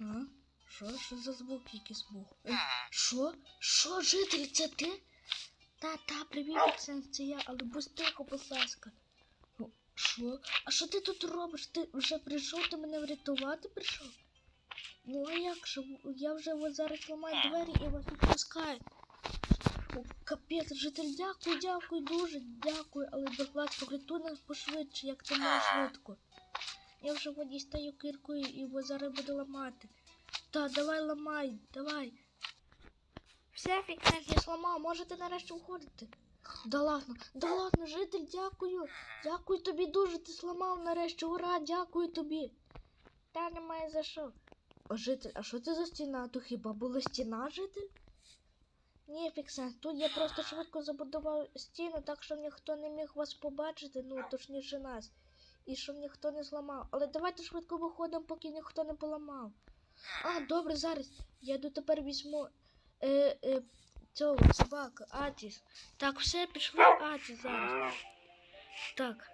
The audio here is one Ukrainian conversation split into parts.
А? Що? Що за звук якийсь був? Е, Що? Що, житель, це ти? Та, та, привіт, це я, але будь тихо, будь ласка. Ну, Що? А що ти тут робиш? Ти вже прийшов, ти мене врятувати прийшов? Ну а як же? Я вже от зараз ламаю двері і вас відпускаю. Капець, житель, дякую, дякую, дуже дякую, але будь ласка, врятуй нас пошвидше, як ти можеш швидко. Я вже от дістаю киркою і от зараз буду ламати. Та, давай ламай, давай. Все, фіксет, я зламав, можете нарешті уходити. Да ладно, да ладно, житель, дякую. Дякую тобі дуже, ти зламав нарешті. Ура, дякую тобі. Та немає за що. Житель, а що це за стіна? То хіба була стіна, житель? Ні, Фіксен, тут я просто швидко забудував стіну, так що ніхто не міг вас побачити, ну точніше нас. І щоб ніхто не зламав. Але давайте швидко виходимо, поки ніхто не поламав. А, добре, зараз. Я йду тепер візьму е, е, цього собаку, Атіс. Так, все, пішли Атіс зараз. Так,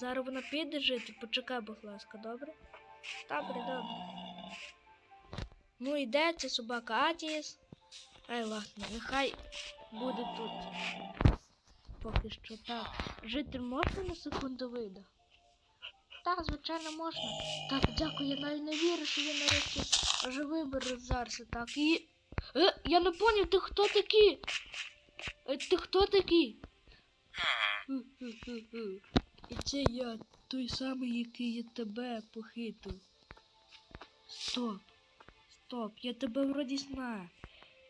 зараз вона піде жити, почекай, будь ласка, добре? Добре, добре. Ну, іде ця собака Атіс. Ай, ладно, нехай буде тут. Поки що так. Житель можна на секунду вийде? Так, звичайно, можна. Так, дякую, я навіть не вірю, що я нарешті вже виберу зараз. Так, і. Е, я не поняв, ти хто такий? Е, ти хто такий? І це я, той самий, який я тебе похитив. Стоп. Стоп, я тебе вроді знаю.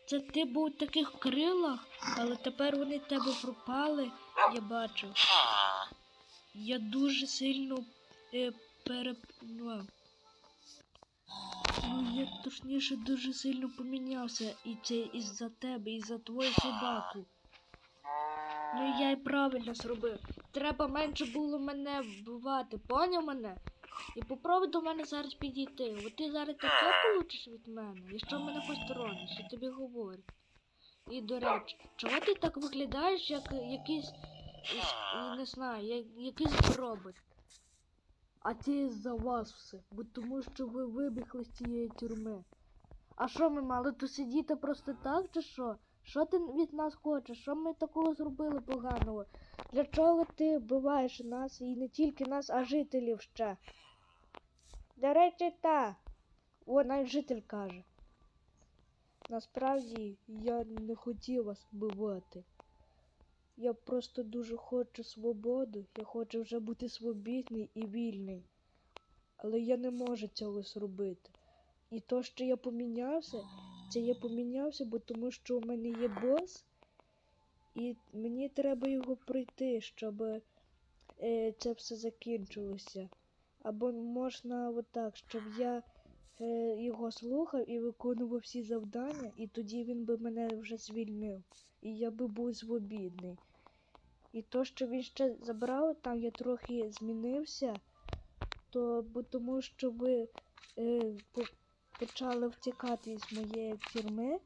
Це ти був у таких крилах, але тепер вони в тебе пропали, я бачу. Я дуже сильно е, пере... ну, я точніше дуже сильно помінявся, і це із-за тебе, із-за твою собаку. Ну я й правильно зробив. Треба менше було мене вбивати, поняв мене? І попробуй до мене зараз підійти. От ти зараз таке получиш від мене, якщо мене посторониш, я тобі говорю. І до речі, чого ти так виглядаєш, як якийсь, не знаю, як якийсь робот? А це за вас все, бо тому що ви вибігли з цієї тюрми. А що ми мали тут сидіти просто так, чи що? Що ти від нас хочеш? Що ми такого зробили поганого? Для чого ти вбиваєш нас і не тільки нас, а жителів ще? До речі, та. Навіть житель каже. Насправді я не хотів вас вбивати. Я просто дуже хочу свободу. Я хочу вже бути свобідний і вільний. Але я не можу цього зробити. І то, що я помінявся, це я помінявся, бо тому що у мене є бос, і мені треба його пройти, щоб е, це все закінчилося. Або можна отак, щоб я е, його слухав і виконував всі завдання, і тоді він би мене вже звільнив. І я би був свобідний. І то, що він ще забрав, там я трохи змінився, то бо тому що ви е, почали втікати з моєї тюрми.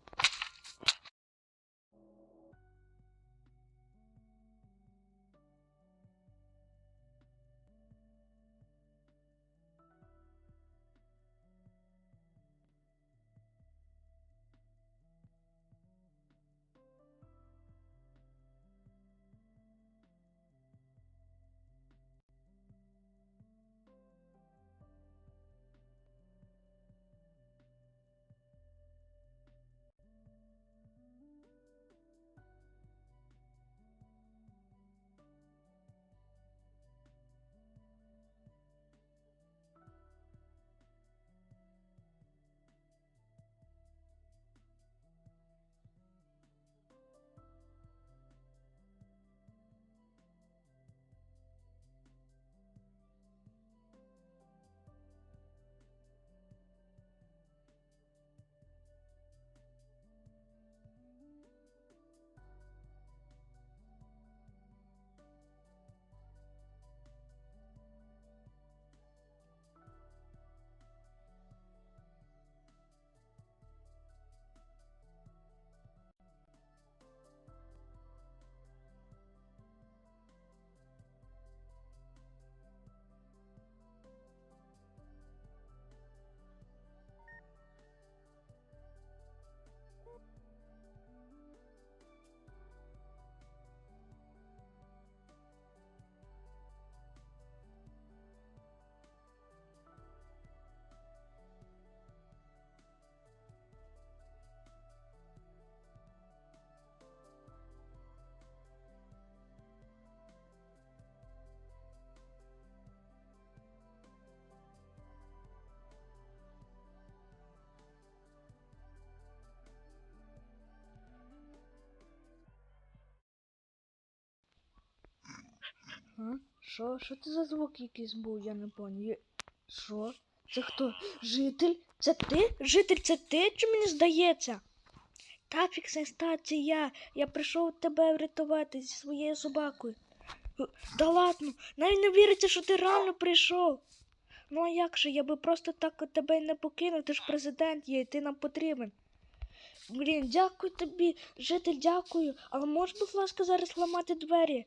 Га? Що? Що це за звук якийсь був, я не поняв. Що? Це хто? Житель? Це ти? Житель, це ти? Чи мені здається? Та фіксенста, це я. Я прийшов тебе врятувати зі своєю собакою. Е, Да ладно, навіть не віриться, що ти реально прийшов. Ну а як же, я би просто так тебе й не покинув, ти ж президент є, і ти нам потрібен. Блін, дякую тобі, житель, дякую. Але можеш, будь ласка, зараз ламати двері?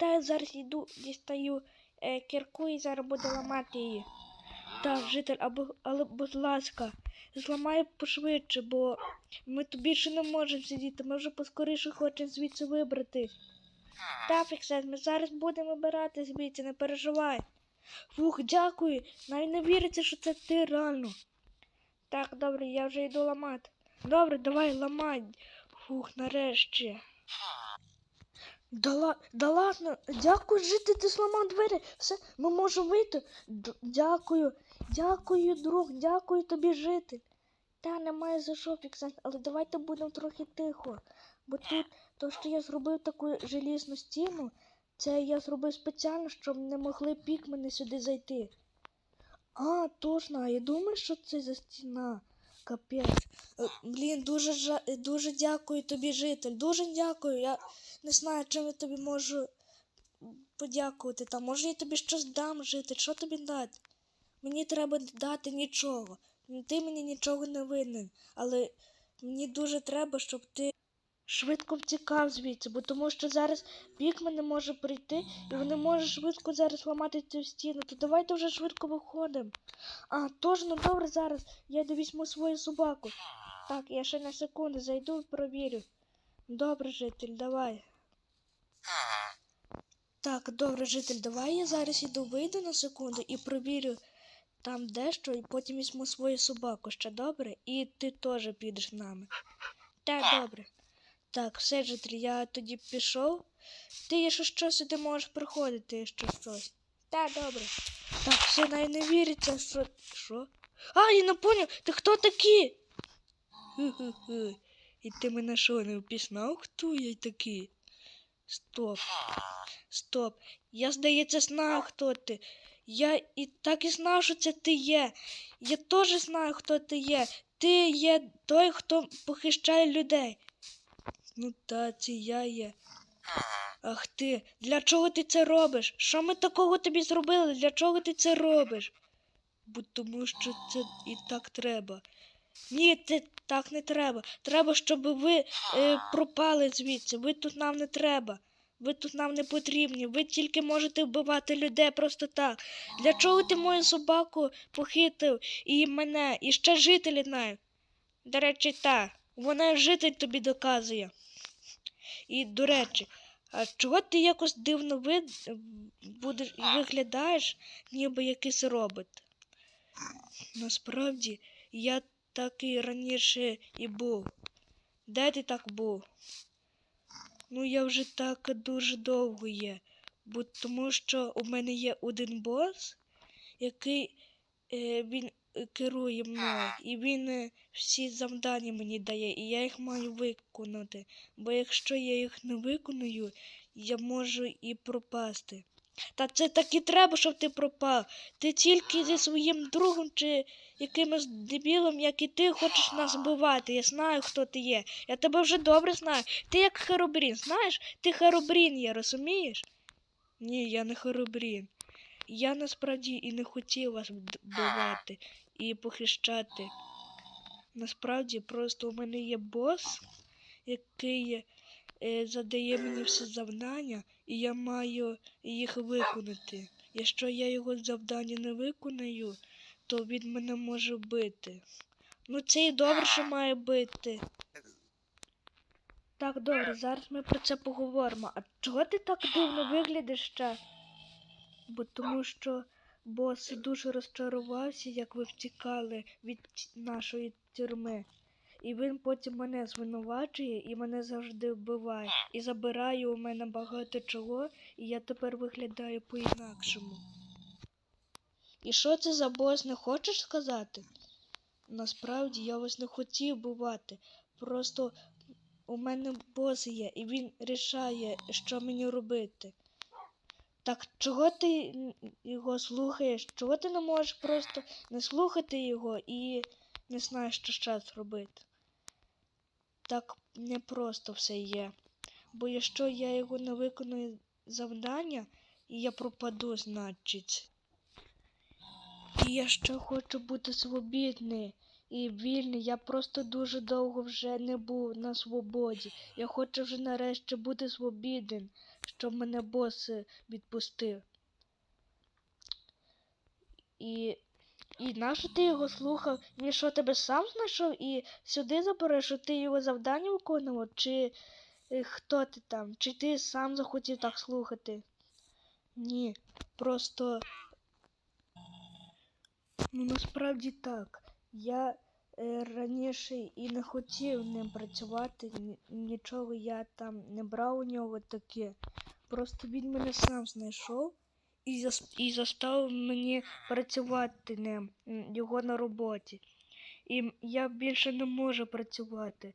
Та я зараз йду, дістаю е, кірку і зараз буду ламати її. Так, житель, або, але будь ласка, зламай пошвидше, бо ми тут більше не можемо сидіти, ми вже поскоріше хочемо звідси вибратись. Так, Фіксет, ми зараз будемо вибирати звідси, не переживай. Фух, дякую. Навіть не віриться, що це ти реально. Так, добре, я вже йду ламати. Добре, давай ламай. Фух, нарешті. Да, да ладно, дякую, жити, ти зламав двері. Все, ми можемо вийти. Д- дякую, дякую, друг, дякую тобі, житель. Та немає за що, Фіксент, але давайте будемо трохи тихо. Бо тут то, що я зробив таку желізну стіну, це я зробив спеціально, щоб не могли пікмени сюди зайти. А, точно, а я думаю, що це за стіна. Капець. Е, Блін, дуже е, дуже дякую тобі, житель. Дуже дякую. Я не знаю, чим я тобі можу подякувати. Там, може, я тобі щось дам, житель. Що тобі дати? Мені треба дати нічого. Ти мені нічого не винен. Але мені дуже треба, щоб ти швидко втікав звідси, бо тому що зараз пікмен не може прийти, і вони можуть швидко зараз ламати цю стіну. То давайте вже швидко виходимо. А, точно, добре зараз. Я йду візьму свою собаку. Так, я ще на секунду зайду і провірю. Добре, житель, давай. Так, добре, житель, давай я зараз іду вийду на секунду і провірю там дещо, і потім візьму свою собаку ще добре, і ти теж підеш з нами. Так, добре. Так, житель, я тоді пішов. Ти, якщо що, сюди можеш приходити, якщо щось. Так, добре. Так, все навіть не віриться, що. Що? А, я не поняв, ти хто? Ху-ху-ху. І ти мене що, не впізнав, хто я такий? Стоп. Стоп. Я, здається, знаю, хто ти. Я і так і знав, що це ти є. Я теж знаю, хто ти є. Ти є той, хто похищає людей. Ну та, це я є. Ах ти, для чого ти це робиш? Що ми такого тобі зробили? Для чого ти це робиш? Бо тому що це і так треба. Ні, це так не треба. Треба, щоб ви е, пропали звідси. Ви тут нам не треба. Ви тут нам не потрібні. Ви тільки можете вбивати людей просто так. Для чого ти мою собаку похитив і мене, і ще жителі знають? До речі, так. Вона житель тобі доказує. І, до речі, а чого ти якось дивно вид... будеш виглядаєш, ніби якийсь робот? Насправді, я так і раніше і був. Де ти так був? Ну, я вже так дуже довго є. Бо тому що у мене є один бос, який е, він е, керує мною, і він е, всі завдання мені дає, і я їх маю виконати. Бо якщо я їх не виконую, я можу і пропасти. Та це так і треба, щоб ти пропав. Ти тільки зі своїм другом чи якимось дебілом, як і ти, хочеш нас вбивати. Я знаю, хто ти є. Я тебе вже добре знаю. Ти як Херобрін, знаєш? Ти Херобрін є, розумієш? Ні, я не Херобрін. Я насправді і не хотів вас вбивати і похищати. Насправді, просто у мене є бос, який е, задає мені всі завдання, і я маю їх виконати. Якщо я його завдання не виконаю, то він мене може вбити. Ну це і добре, що має бити. Так, добре, зараз ми про це поговоримо. А чого ти так дивно виглядиш ще? Бо тому що бос дуже розчарувався, як ви втікали від нашої тюрми. І він потім мене звинувачує і мене завжди вбиває. І забирає у мене багато чого, і я тепер виглядаю по-інакшому. І що це за бос, не хочеш сказати? Насправді я вас не хотів бувати. Просто у мене бос є, і він рішає, що мені робити. Так чого ти його слухаєш? Чого ти не можеш просто не слухати його і не знаєш, що ще робити? Так непросто все є. Бо якщо я його не виконую завдання, і я пропаду, значить. І я ще хочу бути свобідний і вільний. Я просто дуже довго вже не був на свободі. Я хочу вже нарешті бути свобідним, щоб мене бос е, відпустив. І, і нащо ти його слухав? Він що тебе сам знайшов і сюди забереш, що ти його завдання виконував? Чи е, хто ти там? Чи ти сам захотів так слухати? Ні, просто. Ну насправді так. Я е, раніше і не хотів ним працювати, нічого я там не брав у нього таке. Просто він мене сам знайшов і, зас- і заставив мені працювати ним, його на роботі. І я більше не можу працювати,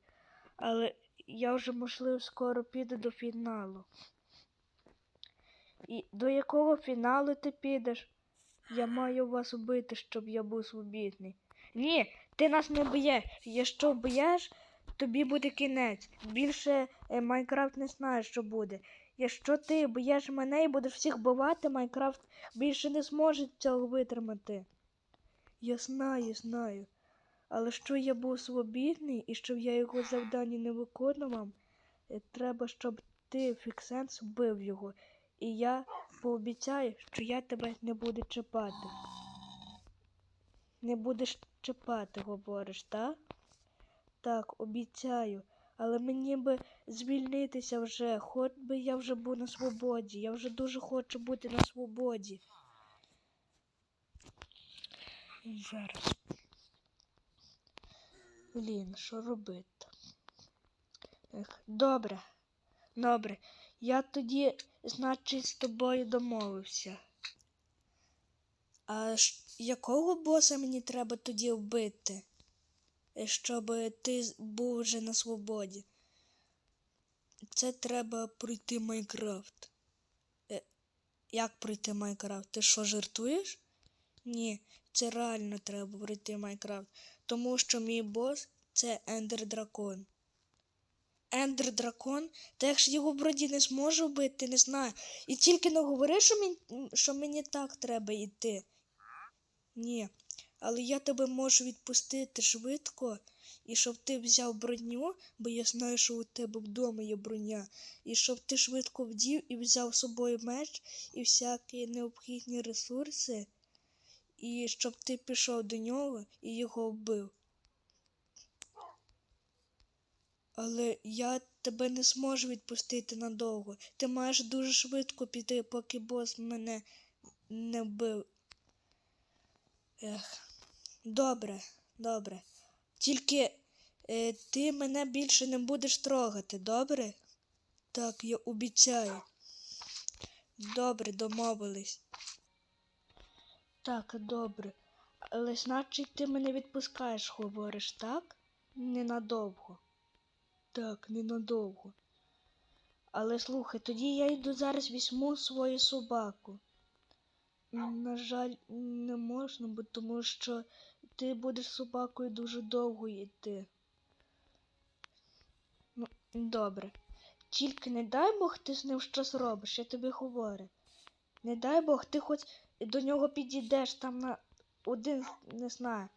але я вже, можливо, скоро піду до фіналу. І до якого фіналу ти підеш? Я маю вас вбити, щоб я був свобідний. Ні, ти нас не б'єш. Якщо б'єш, тобі буде кінець. Більше е, Майнкрафт не знає, що буде. Якщо ти б'єш мене і будеш всіх бивати, Майнкрафт більше не зможе цього витримати. Я знаю, знаю. Але що я був свобідний і щоб я його завдання не виконував, е, треба, щоб ти, Фіксенс, вбив його. І я пообіцяю, що я тебе не буду чіпати. Не будеш чіпати, говориш, так? Так, обіцяю. Але мені би звільнитися вже, хоч би я вже був на свободі. Я вже дуже хочу бути на свободі. Зараз. Блін, що робити? Ех, добре, добре. Я тоді, значить, з тобою домовився. А якого боса мені треба тоді вбити? Щоб ти був вже на свободі. Це треба пройти Майнкрафт. Е, як пройти Майнкрафт? Ти що, жартуєш? Ні, це реально треба пройти Майнкрафт. Тому що мій бос це Ендер Дракон. Ендер Дракон? Та якщо його вроді не зможу вбити, не знаю. І тільки не говори, що мені, що мені так треба йти. Ні. Але я тебе можу відпустити швидко, і щоб ти взяв броню, бо я знаю, що у тебе вдома є броня, і щоб ти швидко вдів і взяв з собою меч і всякі необхідні ресурси, і щоб ти пішов до нього і його вбив. Але я тебе не зможу відпустити надовго. Ти маєш дуже швидко піти, поки бос мене не вбив. Ех. Добре, добре. Тільки е, ти мене більше не будеш трогати, добре? Так, я обіцяю. Добре, домовились. Так, добре. Але значить ти мене відпускаєш, говориш, так? Ненадовго. Так, ненадовго. Але слухай, тоді я йду зараз візьму свою собаку. На жаль, не можна, бо тому що ти будеш собакою дуже довго йти. Ну, добре. Тільки не дай Бог ти з ним щось робиш, я тобі говорю. Не дай Бог, ти хоч до нього підійдеш там на один, не знаю.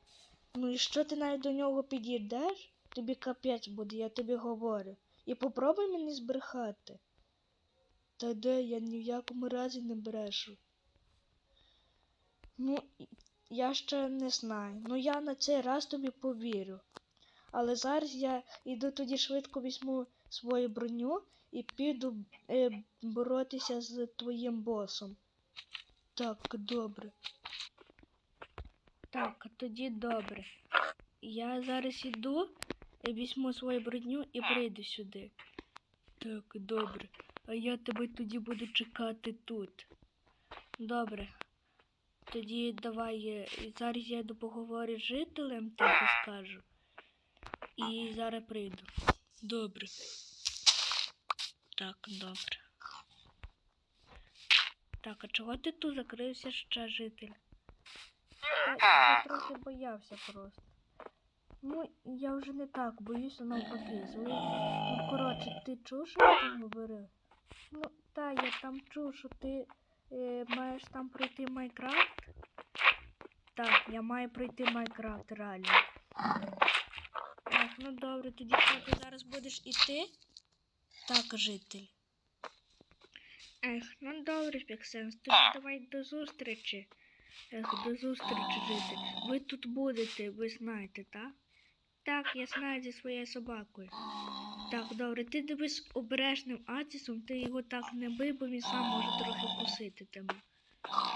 Ну і що ти навіть до нього підійдеш, тобі капець буде, я тобі говорю. І попробуй мені збрехати. Та де я ні в якому разі не брешу. Ну, я ще не знаю. Ну я на цей раз тобі повірю. Але зараз я йду тоді швидко візьму свою броню і піду е, боротися з твоїм босом. Так, добре. Так, тоді добре. Я зараз іду, е, візьму свою броню і прийду сюди. Так, добре. А я тебе тоді буду чекати тут. Добре. Тоді давай зараз я йду поговорю з жителем, так і скажу. І зараз прийду. Добре. Так, добре. Так, а чого ти тут закрився ще житель? Та я трохи боявся просто. Ну, я вже не так боюся навпаки. Зли... Ну, коротше, ти чув, що я там говорив? Ну, та, я там чув, що ти маєш там пройти Майнкрафт. Так, я маю пройти Майнкрафт, реально. Так, ну добре, тоді ти зараз будеш іти? Так, житель. Ех, ну добре, Піксенс, тоді давай до зустрічі. Ех, до зустрічі, житель. Ви тут будете, ви знаєте, так? Так, я знаю зі своєю собакою. Так, добре, ти дивись обережним Атісом, ти його так не бий, бо він сам може трохи вкусити тебе.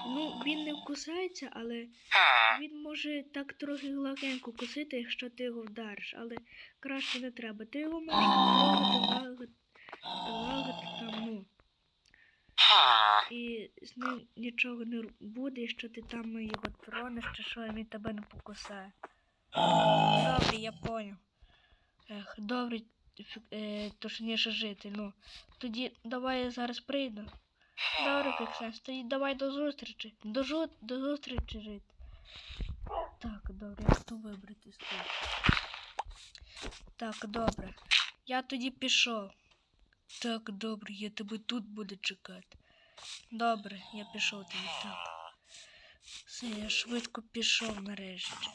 Ну, він не вкусається, але він може так трохи гладенько кусити, якщо ти його вдариш, але краще не треба. Ти його можеш лагати там, ну. І з ним нічого не буде, якщо ти там його тронеш чи що, він тебе не покусає. Добре, я поняв. Ех, добре, е, точніше жити. Ну, тоді давай я зараз прийду. Добре, Піксенс, тоді давай до зустрічі. До, жу... до зустрічі жити. Так, добре, як то вибрати з? Так, добре. Я тоді пішов. Так, добре, я тебе тут буду чекати. Добре, я пішов тоді, так. Все, я швидко пішов нарешті.